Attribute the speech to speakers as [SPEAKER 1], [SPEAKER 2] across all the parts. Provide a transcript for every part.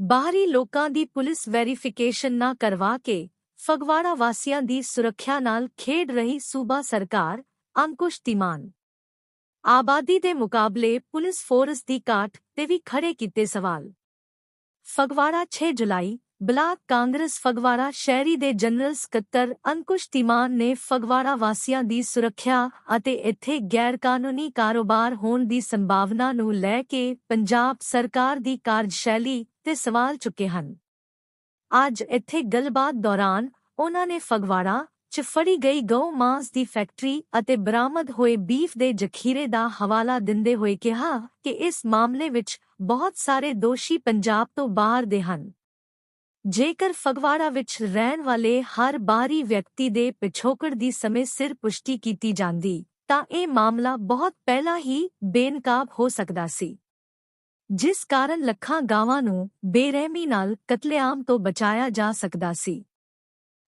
[SPEAKER 1] ਬਾਹਰੀ ਲੋਕਾਂ ਦੀ police verification ਨਾ ਕਰਵਾ ਕੇ ਫਗਵਾੜਾ ਵਾਸੀਆਂ ਦੀ ਸੁਰੱਖਿਆ ਨਾਲ ਖੇਡ ਰਹੀ ਸੂਬਾ ਸਰਕਾਰ, ਅੰਕੁਸ਼ ਤਿਮਾਨ ਆਬਾਦੀ ਦੇ ਮੁਕਾਬਲੇ ਪੁਲਿਸ ਫੋਰਸ ਦੀ ਘਾਟ ਤੇ ਵੀ ਖੜੇ ਕੀਤੇ ਸਵਾਲ। ਫਗਵਾੜਾ 6 ਜੁਲਾਈ, ਬਲਾਕ ਕਾਂਗਰਸ ਫਗਵਾੜਾ ਸ਼ਹਿਰੀ ਦੇ ਜਨਰਲ ਸਕੱਤਰ ਅੰਕੁਸ਼ ਤਿਮਾਨ ਨੇ ਫਗਵਾੜਾ ਵਾਸੀਆਂ ਦੀ ਸੁਰੱਖਿਆ ਅਤੇ ਇੱਥੇ ਗੈਰਕਾਨੂੰਨੀ ਕਾਰੋਬਾਰ ਹੋਣ ਦੀ ਸੰਭਾਵਨਾ ਨੂੰ ਲੈ ਕੇ ਪੰਜਾਬ ਸਰਕਾਰ ਦੀ ਕਾਰਜਸ਼ੈਲੀ ਤੇ ਸਵਾਲ ਚੁੱਕੇ ਹਨ। ਅੱਜ ਇੱਥੇ ਗੱਲਬਾਤ ਦੌਰਾਨ ਉਹਨਾਂ ਨੇ ਫਗਵਾੜਾ, ਚ ਫੜੀ ਗਈ ਗਊ ਮਾਂਸ ਦੀ ਫੈਕਟਰੀ ਅਤੇ ਬਰਾਮਦ ਹੋਏ ਬੀਫ ਦੇ ਜ਼ਖੀਰੇ ਦਾ ਹਵਾਲਾ ਦਿੰਦੇ ਹੋਏ ਕਿਹਾ ਕਿ ਇਸ ਮਾਮਲੇ ਵਿੱਚ ਬਹੁਤ ਸਾਰੇ ਦੋਸ਼ੀ ਪੰਜਾਬ ਤੋਂ ਬਾਹਰ ਦੇ ਹਨ। ਜੇਕਰ ਫਗਵਾੜਾ ਵਿੱਚ ਰਹਿਣ ਵਾਲੇ ਹਰ ਬਾਹਰੀ ਵਿਅਕਤੀ ਦੇ ਪਿਛੋਕੜ ਦੀ ਸਮੇਂ ਸਿਰ ਪੁਸ਼ਟੀ ਕੀਤੀ ਜਾਂਦੀ, ਤਾਂ ਇਹ ਮਾਮਲਾ ਬਹੁਤ ਪਹਿਲਾਂ ਹੀ ਬੇਨਕਾਬ ਹੋ ਸਕਦਾ ਸੀ। ਜਿਸ ਕਾਰਨ ਲੱਖਾਂ ਗਾਵਾਂ ਨੂੰ ਬੇਰਹਿਮੀ ਨਾਲ ਕਤਲੇਆਮ ਤੋਂ ਬਚਾਇਆ ਜਾ ਸਕਦਾ ਸੀ।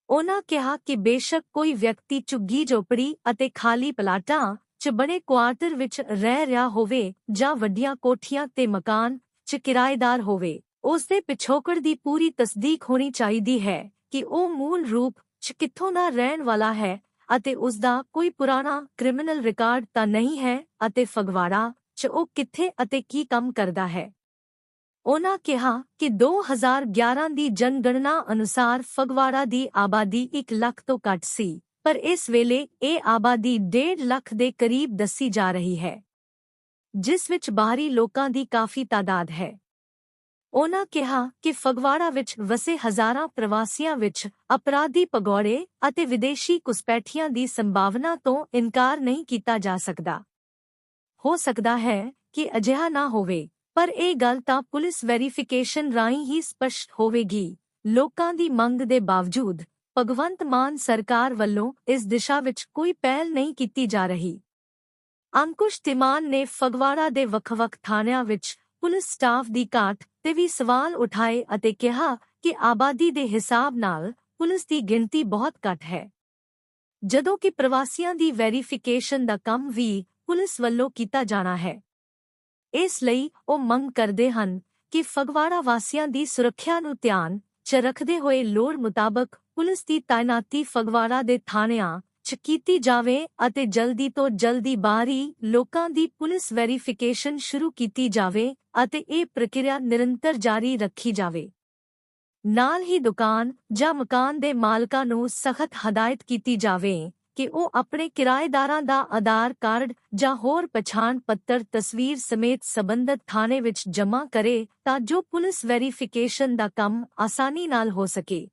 [SPEAKER 1] ਉਨ੍ਹਾਂ ਕਿਹਾ ਕਿ ਬੇਸ਼ੱਕ ਕੋਈ ਵਿਅਕਤੀ ਝੁੱਗੀ ਝੋਪੜੀ ਅਤੇ ਖਾਲੀ ਪਲਾਟਾਂ 'ਚ ਬਣੇ ਕੁਆਰਟਰ ਵਿੱਚ ਰਹਿ ਰਿਹਾ ਹੋਵੇ ਜਾਂ ਵੱਡੀਆਂ ਕੋਠੀਆਂ ਤੇ ਮਕਾਨ 'ਚ ਕਿਰਾਏਦਾਰ ਹੋਵੇ, ਉਸ ਦੇ ਪਿਛੋਕੜ ਦੀ ਪੂਰੀ ਤਸਦੀਕ ਹੋਣੀ ਚਾਹੀਦੀ ਹੈ ਕਿ ਉਹ ਮੂਲ ਰੂਪ 'ਚ ਕਿੱਥੋਂ ਦਾ ਰਹਿਣ ਵਾਲਾ ਹੈ ਅਤੇ ਉਸ ਦਾ ਕੋਈ ਪੁਰਾਣਾ ਕ੍ਰਿਮੀਨਲ ਰਿਕਾਰਡ ਤਾਂ ਨਹੀਂ ਹੈ ਅਤੇ ਫਗਵਾੜਾ 'ਚ ਉਹ ਕਿੱਥੇ ਅਤੇ ਕੀ ਕੰਮ ਕਰਦਾ ਹੈ? ਉਹਨਾਂ ਕਿਹਾ ਕਿ 2011 ਦੀ ਜਨਗਣਨਾ ਅਨੁਸਾਰ ਫਗਵਾੜਾ ਦੀ ਆਬਾਦੀ 1 ਲੱਖ ਤੋਂ ਘੱਟ ਸੀ, ਪਰ ਇਸ ਵੇਲੇ ਇਹ ਆਬਾਦੀ 1.5 ਲੱਖ ਦੇ ਕਰੀਬ ਦੱਸੀ ਜਾ ਰਹੀ ਹੈ, ਜਿਸ ਵਿੱਚ ਬਾਹਰੀ ਲੋਕਾਂ ਦੀ ਕਾਫੀ ਤਾਦਾਦ ਹੈ। ਉਹਨਾਂ ਕਿਹਾ ਕਿ ਫਗਵਾੜਾ ਵਿੱਚ ਵਸੇ ਹਜ਼ਾਰਾਂ ਪ੍ਰਵਾਸੀਆਂ ਵਿੱਚ ਅਪਰਾਧੀ ਪਗੌੜੇ ਅਤੇ ਵਿਦੇਸ਼ੀ ਕੁਸਪੈਠੀਆਂ ਦੀ ਸੰਭਾਵਨਾ ਤੋਂ ਇਨਕਾਰ ਨਹੀਂ ਕੀਤਾ ਜਾ ਸਕਦਾ। ਹੋ ਸਕਦਾ ਹੈ ਕਿ ਅਜਿਹਾ ਨਾ ਹੋਵੇ, ਪਰ ਇਹ ਗੱਲ ਤਾਂ ਪੁਲਿਸ ਵੈਰੀਫਿਕੇਸ਼ਨ ਰਾਹੀਂ ਹੀ ਸਪਸ਼ਟ ਹੋਵੇਗੀ। ਲੋਕਾਂ ਦੀ ਮੰਗ ਦੇ ਬਾਵਜੂਦ, ਭਗਵੰਤ ਮਾਨ ਸਰਕਾਰ ਵੱਲੋਂ ਇਸ ਦਿਸ਼ਾ ਵਿੱਚ ਕੋਈ ਪਹਿਲ ਨਹੀਂ ਕੀਤੀ ਜਾ ਰਹੀ। ਅੰਕੁਸ਼ ਤਿਮਾਨ ਨੇ ਫਗਵਾੜਾ ਦੇ ਵੱਖ-ਵੱਖ ਥਾਣਿਆਂ ਵਿੱਚ ਪੁਲਿਸ ਸਟਾਫ ਦੀ ਘਾਟ ਤੇ ਵੀ ਸਵਾਲ ਉਠਾਏ ਅਤੇ ਕਿਹਾ ਕਿ ਆਬਾਦੀ ਦੇ ਹਿਸਾਬ ਨਾਲ ਪੁਲਿਸ ਦੀ ਗਿਣਤੀ ਬਹੁਤ ਘੱਟ ਹੈ। ਜਦੋਂ ਕਿ ਪ੍ਰਵਾਸੀਆਂ ਦੀ ਵੈਰੀਫਿਕੇਸ਼ਨ ਦਾ ਕੰਮ ਵੀ ਪੁਲਿਸ ਵੱਲੋਂ ਕੀਤਾ ਜਾਣਾ ਹੈ। ਇਸ ਲਈ ਉਹ ਮੰਗ ਕਰਦੇ ਹਨ ਕਿ ਫਗਵਾੜਾ ਵਾਸੀਆਂ ਦੀ ਸੁਰੱਖਿਆ ਨੂੰ ਧਿਆਨ 'ਚ ਰੱਖਦੇ ਹੋਏ ਲੋੜ ਮੁਤਾਬਕ ਪੁਲਿਸ ਦੀ ਤਾਇਨਾਤੀ ਫਗਵਾੜਾ ਦੇ ਥਾਣਿਆਂ 'ਚ ਕੀਤੀ ਜਾਵੇ ਅਤੇ ਜਲਦੀ ਤੋਂ ਜਲਦੀ ਬਾਹਰੀ ਲੋਕਾਂ ਦੀ ਪੁਲਿਸ ਵੈਰੀਫਿਕੇਸ਼ਨ ਸ਼ੁਰੂ ਕੀਤੀ ਜਾਵੇ ਅਤੇ ਇਹ ਪ੍ਰਕਿਰਿਆ ਨਿਰੰਤਰ ਜਾਰੀ ਰੱਖੀ ਜਾਵੇ। ਨਾਲ ਹੀ ਦੁਕਾਨ ਜਾਂ ਮਕਾਨ ਦੇ ਮਾਲਕਾਂ ਨੂੰ ਸਖਤ ਹਦਾਇਤ ਕੀਤੀ ਜਾਵੇ ਕਿ ਉਹ ਆਪਣੇ ਕਿਰਾਏਦਾਰਾਂ ਦਾ ਆਧਾਰ ਕਾਰਡ ਜਾਂ ਹੋਰ ਪਛਾਣ ਪੱਤਰ ਤਸਵੀਰ ਸਮੇਤ ਸਬੰਧਤ ਥਾਣੇ ਵਿੱਚ ਜਮ੍ਹਾਂ ਕਰੇ ਤਾਂ ਜੋ ਪੁਲਿਸ ਵੈਰੀਫਿਕੇਸ਼ਨ ਦਾ ਕੰਮ ਆਸਾਨੀ ਨਾਲ ਹੋ ਸਕੇ।